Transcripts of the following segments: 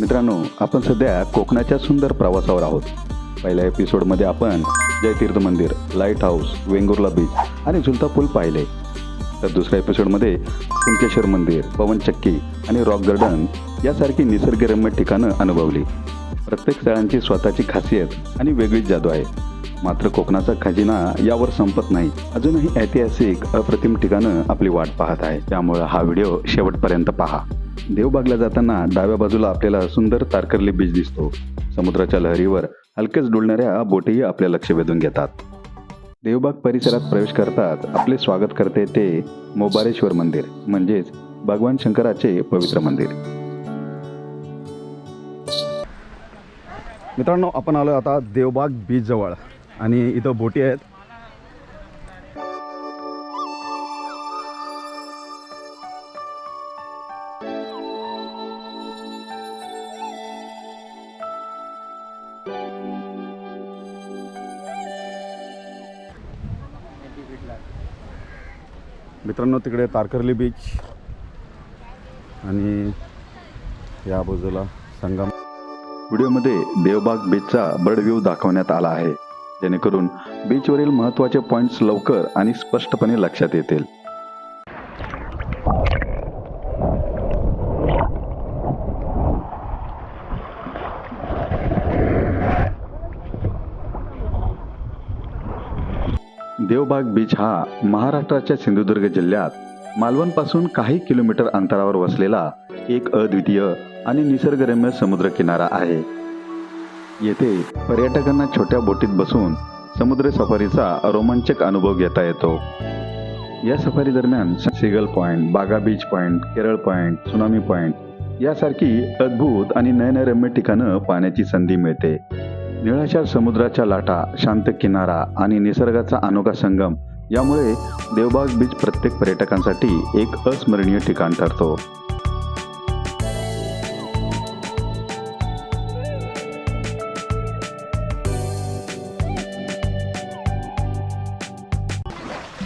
मित्रांनो आपण सध्या कोकणाच्या सुंदर प्रवासावर आहोत. पहिल्या एपिसोडमध्ये आपण जयतीर्थ मंदिर लाइट हाऊस वेंगुर्ला बीच आणि झुलता पूल पाहिले. तर दुसऱ्या एपिसोडमध्ये कुंकेश्वर मंदिर पवनचक्की आणि रॉक गार्डन यासारखी निसर्गरम्य ठिकाणं अनुभवली. प्रत्येक स्थळांची स्वतःची खासियत आणि वेगळीच जादू आहे. मात्र कोकणाचा खजिना यावर संपत नाही. अजूनही ऐतिहासिक अप्रतिम ठिकाणं आपली वाट पाहत आहे. त्यामुळे हा व्हिडिओ शेवटपर्यंत पहा. देवबागला जाताना डाव्या बाजूला आपल्याला सुंदर तारकर्ली बीच दिसतो. समुद्राच्या लहरीवर हलकेच डुलणाऱ्या बोटीही आपले लक्ष वेधून घेतात. देवबाग परिसरात प्रवेश करतात आपले स्वागत करते ते मोबारेश्वर मंदिर म्हणजेच भगवान शंकराचे पवित्र मंदिर. मित्रांनो आपण आलो आता देवबाग बीच जवळ. आणि इथं बोटी आहेत. मित्रांनो तिकडे तारकर्ली बीच आणि या बाजूला संगम. व्हिडिओमध्ये देवबाग बीचचा बर्ड व्ह्यू दाखवण्यात आला आहे. जेणेकरून बीचवरील महत्त्वाचे पॉइंट्स लवकर आणि स्पष्टपणे लक्षात येतील. देवबाग बीच हा महाराष्ट्राच्या सिंधुदुर्ग जिल्ह्यात मालवणपासून काही किलोमीटर अंतरावर वसलेला एक अद्वितीय आणि निसर्गरम्य समुद्र किनारा आहे. येथे पर्यटकांना छोट्या बोटीत बसून समुद्र सफारीचा रोमांचक अनुभव घेता येतो. या सफारी दरम्यान seagull point Baga beach point Kerala point tsunami point यासारखी अद्भुत आणि नयनरम्य ठिकाणं पाहण्याची संधी मिळते. निळाशार समुद्राच्या लाटा शांत किनारा आणि निसर्गाचा अनोखा संगम यामुळे देवबाग बीच प्रत्येक पर्यटकांसाठी एक अस्मरणीय ठिकाण ठरतो.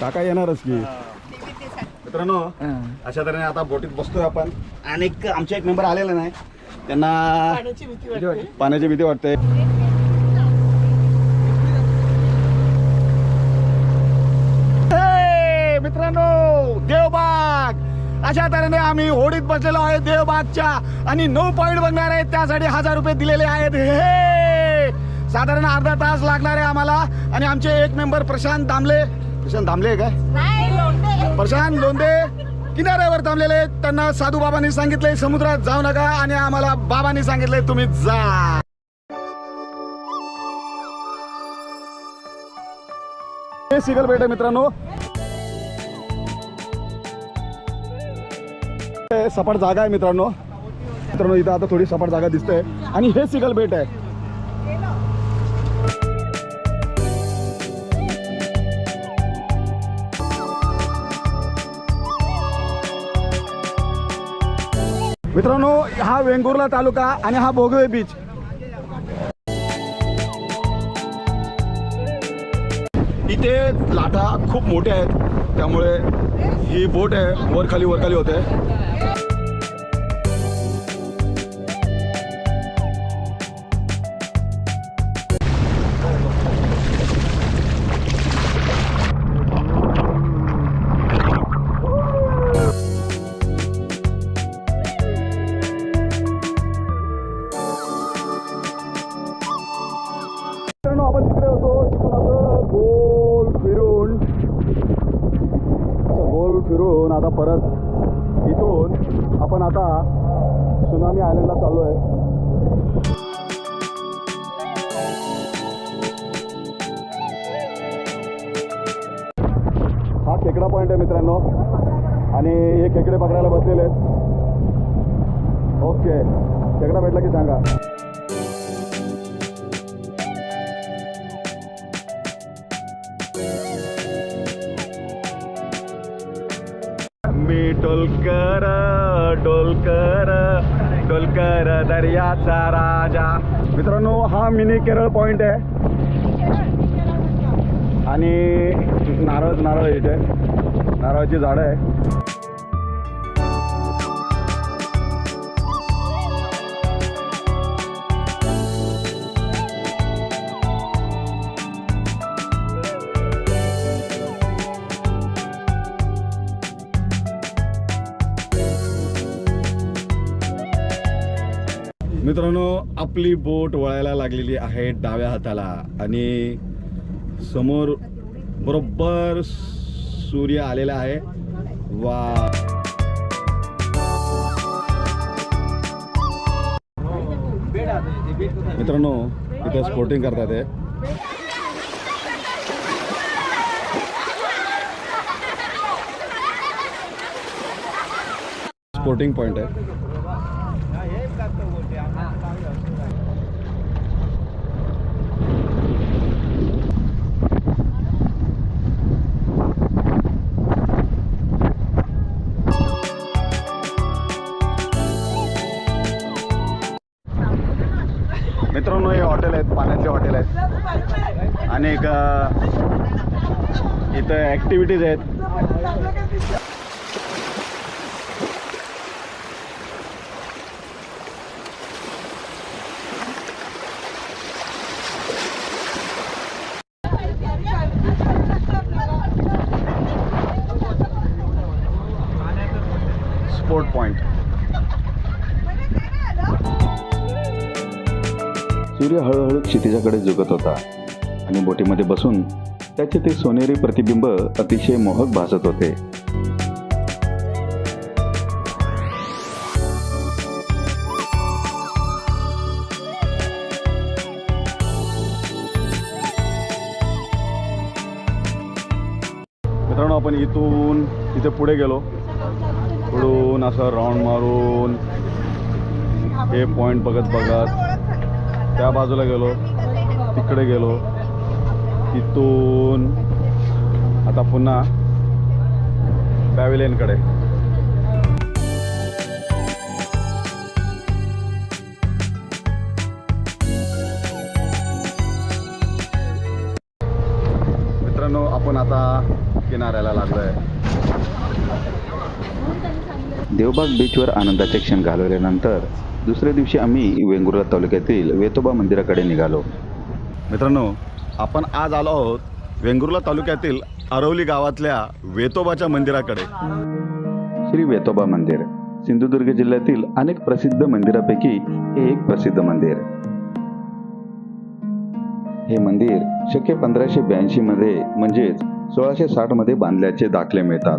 काका येणारच की. मित्रांनो अशा तऱ्हेने आता बोटीत बसतोय आपण. आणि एक आमचे एक मेंबर आलेले नाही. त्यांना पाण्याची भीती वाटते. हे, मित्रांनो देवबाग. अशा तऱ्हेने आम्ही होडीत बसलेलो आहे देवबागच्या. आणि नऊ पॉइंट बघणार आहेत त्यासाठी हजार रुपये दिलेले आहेत. हे. साधारण अर्धा तास लागणार आहे आम्हाला. आणि आमचे एक मेंबर प्रशांत दामले. प्रशांत आहे काय? प्रशांत लोंदे किनाऱ्यावर थांबलेले आहेत. त्यांना साधू बाबांनी सांगितलंय समुद्रात जाऊ नका आणि आम्हाला बाबांनी सांगितलंय तुम्ही जा. हे सिगल बेट आहे मित्रांनो. हे सपाट जागा आहे मित्रांनो. मित्रांनो इथं आता थोडी सपाट जागा दिसते. आणि हे सिगल बेट आहे. मित्रांनो हा वेंगुर्ला तालुका आणि हा भोगवे बीच इथे लाटा खूप मोठ्या आहेत त्यामुळे ही बोट आहे वर खाली वर खाली होते खेकडा पॉईंट आहे मित्रांनो. आणि हे खेकडे पकडायला बसलेले आहेत. ओके खेकडा भेटला की सांगा. मी डोलकर डोलकर डोलकर दर्याचा राजा. मित्रांनो हा मिनी केरळ पॉइंट आहे. आणि नारळ नारळ इथे. नारळाची झाडं आहे. मित्रांनो आपली बोट वळायला लागलेली आहे डाव्या हाताला आणि समोर बरोबर सूर्य आलेला आहे. वा. मित्रांनो इथं स्पोर्टिंग करतात हे. स्पोर्टिंग पॉइंट आहे. आहेत हॉटेल आहेत. आणि एक इथं ॲक्टिव्हिटीज आहेत. स्पोर्ट पॉइंट सूर्य हळूहळू क्षितिजाकडे झुकत होता आणि बोटीमध्ये बसून त्याचे ते सोनेरी प्रतिबिंब अतिशय मोहक भासत होते. मित्रांनो आपण इथून इथे पुढे गेलो. पुढून असं राऊंड मारून हे पॉईंट बघत बघत त्या बाजूला गेलो. तिकडे गेलो. तिथून आता पुन्हा पॅव्हिलियनकडे. मित्रांनो आपण आता किनाऱ्याला लागलो आहे देवबाग बीचवर आनंदाचे क्षण घालवल्यानंतर दुसऱ्या दिवशी आम्ही वेंगुर्ला तालुक्यातील वेतोबा मंदिराकडे निघालो. मित्रांनो आपण आज आलो आहोत वेंगुर्ला तालुक्यातील अरवली गावातल्या वेतोबाच्या मंदिराकडे. श्री वेतोबा मंदिर सिंधुदुर्ग जिल्ह्यातील अनेक प्रसिद्ध मंदिरापैकी हे एक प्रसिद्ध मंदिर. हे मंदिर शक्य पंधराशे ब्याऐंशी मध्ये म्हणजेच सोळाशे साठमध्ये बांधल्याचे दाखले मिळतात.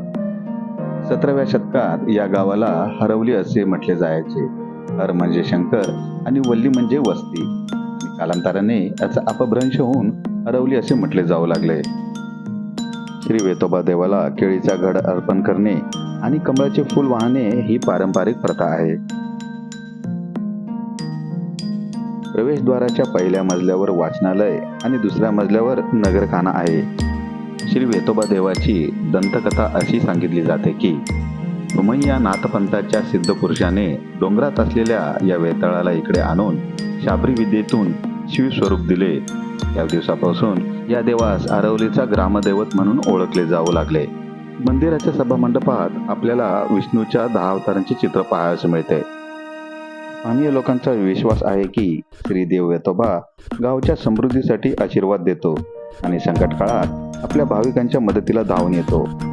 सतराव्या शतकात या गावाला हरवली असे म्हटले जायचे. हर म्हणजे शंकर आणि वल्ली म्हणजे वस्ती. आणि कालांतराने याचा अपभ्रंश होऊन हरवली असे म्हटले जाऊ लागले. श्री वेतोबा देवाला केळीचा घड अर्पण करणे आणि कमळाचे फूल वाहणे ही पारंपरिक प्रथा आहे. प्रवेशद्वाराच्या पहिल्या मजल्यावर वाचनालय आणि दुसऱ्या मजल्यावर नगरखाना आहे. श्री वेतोबा देवाची दंतकथा अशी सांगितली जाते की रुमय्या नाथपंथाच्या सिद्ध पुरुषाने डोंगरात असलेल्या या वेताळाला इकडे आणून शाबरी विद्येतून शिवस्वरूप दिले. त्या दिवसापासून या देवास आरवलीचा ग्रामदैवत म्हणून ओळखले जाऊ लागले. मंदिराच्या सभामंडपात आपल्याला विष्णूच्या दहा अवतारांचे चित्र पाहायला मिळते. स्थानीय लोकांचा विश्वास आहे की श्री देव वेतोबा गावच्या समृद्धीसाठी आशीर्वाद देतो आणि संकट काळात आपल्या भाविकांच्या मदतीला धावून येतो.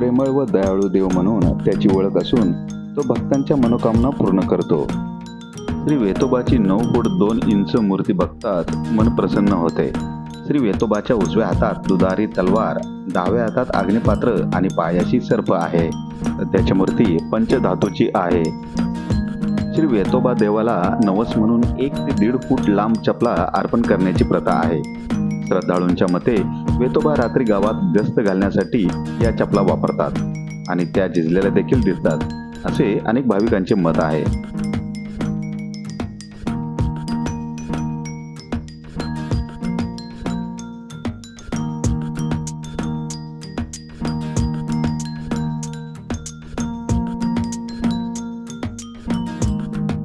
प्रेमळ व दयाळू देव म्हणून त्याची ओळख असून तो भक्तांच्या मनोकामना पूर्ण करतो. श्री वेतोबाची नऊ फूट दोन इंच मूर्ती बघताच मन प्रसन्न होते. श्री वेतोबाच्या उजव्या हातात दुधारी तलवार डाव्या हातात अग्निपात्र आणि पायाशी सर्प आहे. त्याची मूर्ती पंचधातूची आहे. श्री वेतोबा देवाला नवस म्हणून एक ते दीड फूट लांब चपला अर्पण करण्याची प्रथा आहे. श्रद्धाळूंच्या मते वेतोबा रात्री गावात व्यस्त घालण्यासाठी या चपला वापरतात आणि त्या झिजलेल्या देखील दिसतात. असे अनेक भाविकांचे मत आहे.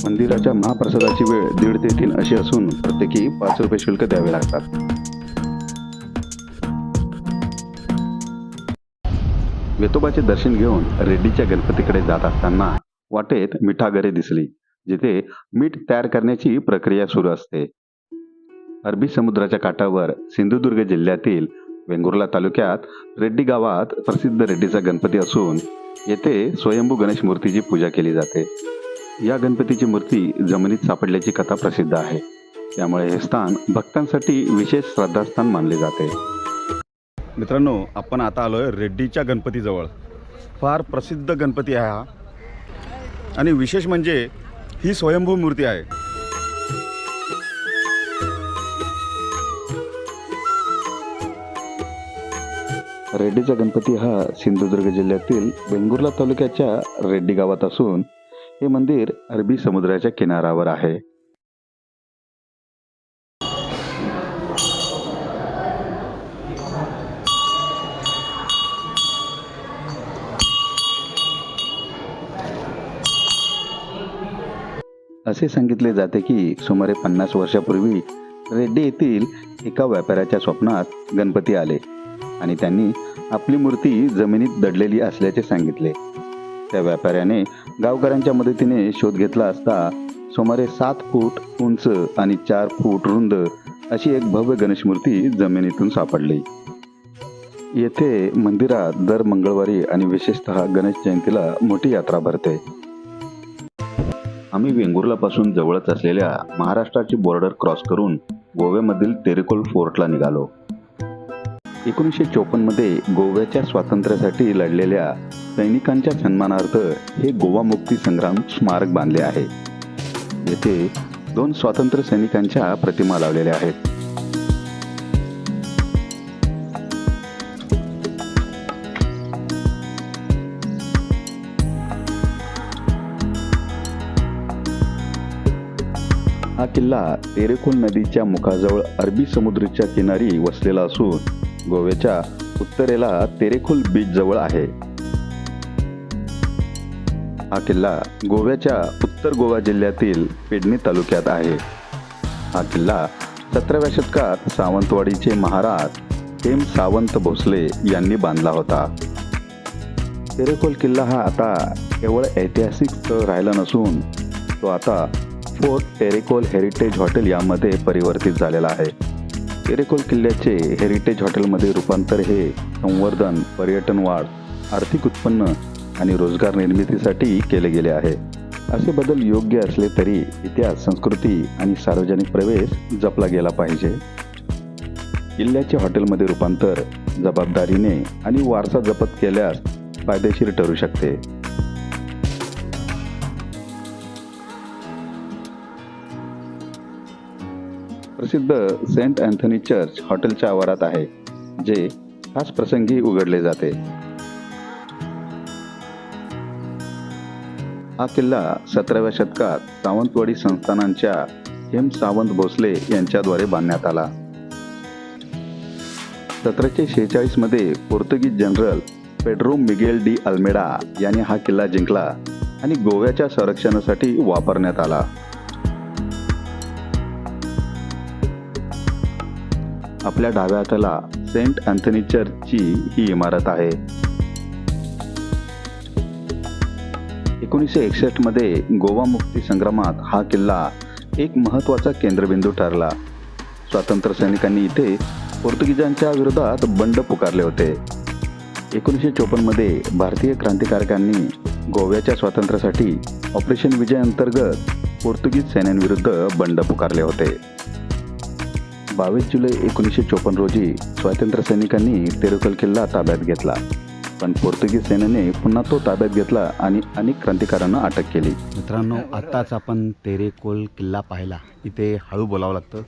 मंदिराच्या महाप्रसादाची वेळ दीड ते तीन अशी असून प्रत्येकी पाच रुपये शुल्क द्यावे लागतात. वेतोबाचे दर्शन घेऊन रेड्डीच्या गणपतीकडे जात असताना वाटेत मिठागरे दिसली जिथे मीठ तयार करण्याची प्रक्रिया सुरू असते. अरबी समुद्राच्या काठावर सिंधुदुर्ग जिल्ह्यातील वेंगुर्ला तालुक्यात रेड्डी गावात प्रसिद्ध रेड्डीचा गणपती असून येथे स्वयंभू गणेश मूर्तीची पूजा केली जाते. या गणपतीची मूर्ती जमिनीत सापडल्याची कथा प्रसिद्ध आहे. त्यामुळे हे स्थान भक्तांसाठी विशेष श्रद्धास्थान मानले जाते. मित्रांनो आपण आता आलो आहे रेड्डीच्या गणपतीजवळ. फार प्रसिद्ध गणपती आहे हा. आणि विशेष म्हणजे ही स्वयंभू मूर्ती आहे. रेड्डीचा गणपती हा सिंधुदुर्ग जिल्ह्यातील वेंगुर्ला तालुक्याच्या रेड्डी गावात असून हे मंदिर अरबी समुद्राच्या किनाऱ्यावर आहे. असे सांगितले जाते की सुमारे पन्नास वर्षापूर्वी रेड्डी येथील एका व्यापाऱ्याच्या स्वप्नात गणपती आले आणि त्यांनी आपली मूर्ती जमिनीत दडलेली असल्याचे सांगितले. त्या व्यापाऱ्याने गावकऱ्यांच्या मदतीने शोध घेतला असता सुमारे सात फूट उंच आणि चार फूट रुंद अशी एक भव्य गणेश मूर्ती जमिनीतून सापडली. येथे मंदिरात दर मंगळवारी आणि विशेषतः गणेश जयंतीला मोठी यात्रा भरते. आम्ही वेंगुर्लापासून जवळच असलेल्या महाराष्ट्राची बॉर्डर क्रॉस करून गोव्यामधील तेरेकोल फोर्टला निघालो. एकोणीसशे चोपन्नमध्ये गोव्याच्या स्वातंत्र्यासाठी लढलेल्या सैनिकांच्या सन्मानार्थ हे गोवा मुक्ती संग्राम स्मारक बांधले आहे. येथे दोन स्वातंत्र्य सैनिकांच्या प्रतिमा लावलेल्या आहेत. हा किल्ला तेरेखोल नदीच्या मुखाजवळ अरबी समुद्राच्या किनारी वसलेला असून गोव्याच्या उत्तरेला तेरेखोल बीच जवळ आहे. हा किल्ला गोव्याच्या उत्तर गोवा जिल्ह्यातील पेडणे तालुक्यात आहे. हा किल्ला सतराव्या शतकात सावंतवाडीचे महाराज हेम सावंत भोसले यांनी बांधला होता. तेरेखोल किल्ला हा आता केवळ ऐतिहासिक स्थळ राहिला नसून तो आता फोर्ट टेरेकोल हेरिटेज हॉटेल यामध्ये परिवर्तित झालेला आहे. टेरेकोल किल्ल्याचे हेरिटेज हॉटेलमध्ये रूपांतर हे संवर्धन पर्यटन वाढ आर्थिक उत्पन्न आणि रोजगार निर्मितीसाठी केले गेले आहे. असे बदल योग्य असले तरी इतिहास संस्कृती आणि सार्वजनिक प्रवेश जपला गेला पाहिजे. किल्ल्याचे हॉटेलमध्ये रूपांतर जबाबदारीने आणि वारसा जपत केल्यास फायदेशीर ठरू शकते. प्रसिद्ध सेंट अँथनी चर्च हॉटेलच्या आवारात आहे जे खास प्रसंगी उघडले जाते. हा किल्ला सतराव्या शतकात सावंतवाडी संस्थानांच्या हेम सावंत भोसले यांच्याद्वारे बांधण्यात आला. सतराशे शेहेचाळीसमध्ये Portuguese general Pedro Miguel de Almeida यांनी हा किल्ला जिंकला आणि गोव्याच्या संरक्षणासाठी वापरण्यात आला. आपल्या डाव्या हाताला सेंट अँथनी चर्चची ही इमारत आहे. एकोणीसशे एकसष्टमध्ये गोवा मुक्ती संग्रामात हा किल्ला एक महत्त्वाचा केंद्रबिंदू ठरला. स्वातंत्र्य सैनिकांनी इथे पोर्तुगीजांच्या विरोधात बंड पुकारले होते. एकोणीसशे चोपन्नमध्ये भारतीय क्रांतिकारकांनी गोव्याच्या स्वातंत्र्यासाठी ऑपरेशन विजय अंतर्गत पोर्तुगीज सैन्यांविरुद्ध बंड पुकारले होते. बावीस जुलै एकोणीसशे चोपन्न रोजी स्वातंत्र्य सैनिकांनी तेरुकल किल्ला ताब्यात घेतला. पण पोर्तुगीज सेनेने पुन्हा तो ताब्यात घेतला आणि अनेक क्रांतिकारांना अटक केली. मित्रांनो आत्ताच आपण तेरेकोल किल्ला पाहिला. इथे हळू बोलावं लागतं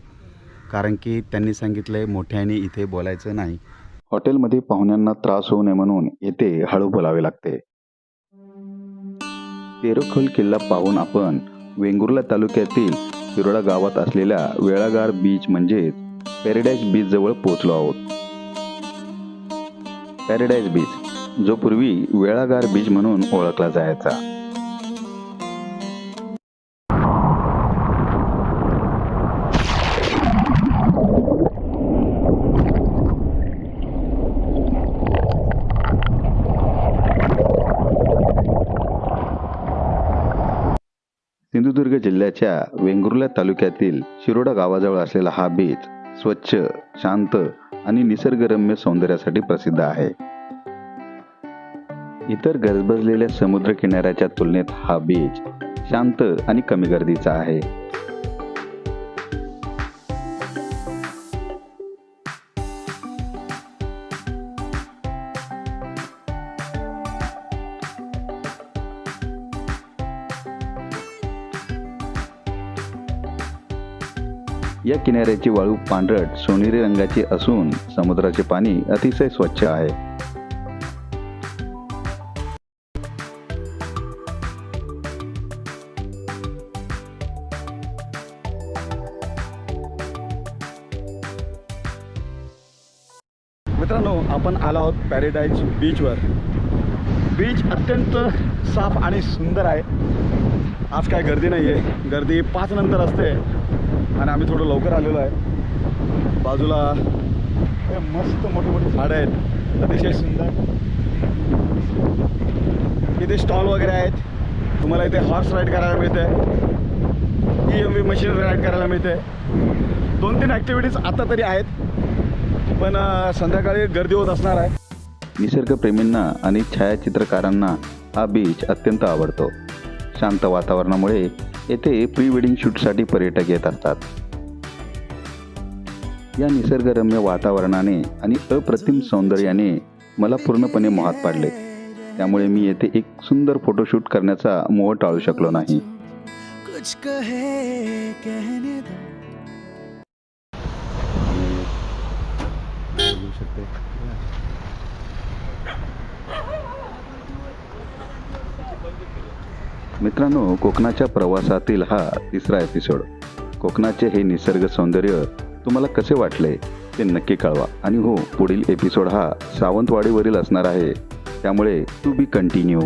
कारण की त्यांनी सांगितलंय मोठ्याने इथे बोलायचं नाही. हॉटेलमध्ये पाहुण्यांना त्रास होऊ नये म्हणून येथे हळू बोलावे लागते. तेरोखोल किल्ला पाहून आपण वेंगुर्ला तालुक्यातील शिरोडा गावात असलेल्या वेळागार बीच म्हणजेच पॅरेडाईज बीच जवळ पोहोचलो आहोत. पॅरेडाईज बीच जो पूर्वी वेळागार बीच म्हणून ओळखला जायचा. जिल्ह्याच्या वेंगुर्ला तालुक्यातील शिरोडा गावाजवळ असलेला हा बीच स्वच्छ शांत आणि निसर्गरम्य सौंदर्यासाठी प्रसिद्ध आहे. इतर गजबजलेल्या समुद्र किनाऱ्याच्या तुलनेत हा बीच शांत आणि कमी गर्दीचा आहे. या किनाऱ्याची वाळू पांढरट सोनेरी रंगाची असून समुद्राचे पाणी अतिशय स्वच्छ आहे. मित्रांनो आपण आलो आहोत पॅरेडाईज बीचवर बीच अत्यंत साफ आणि सुंदर आहे. आज काय गर्दी नाही आहे गर्दी पाच नंतर असते. आणि आम्ही थोडं लवकर आलेलो आहे. बाजूला मस्त मोठी मोठी झाडं आहेत. अतिशय सुंदर. इथे स्टॉल वगैरे आहेत. तुम्हाला इथे हॉर्स राईड करायला मिळते E M V machine ride करायला मिळते दोन तीन ॲक्टिव्हिटीज आता तरी आहेत. पण संध्याकाळी गर्दी होत असणार आहे. निसर्गप्रेमींना आणि छायाचित्रकारांना हा बीच अत्यंत आवडतो. शांत वातावरणामुळे येथे प्री वेडिंग शूटसाठी पर्यटक येत असतात. या निसर्गरम्य वातावरणाने आणि अप्रतिम सौंदर्याने मला पूर्णपणे मोहात पाडले. त्यामुळे मी येथे एक सुंदर फोटोशूट करण्याचा मोह टाळू शकलो नाही. मित्रांनो कोकणाच्या प्रवासातील हा तिसरा एपिसोड कोकणाचे हे निसर्ग सौंदर्य तुम्हाला कसे वाटले ते नक्की कळवा. आणि हो पुढील एपिसोड हा सावंतवाडीवरील असणार आहे. त्यामुळे टू बी कंटिन्यू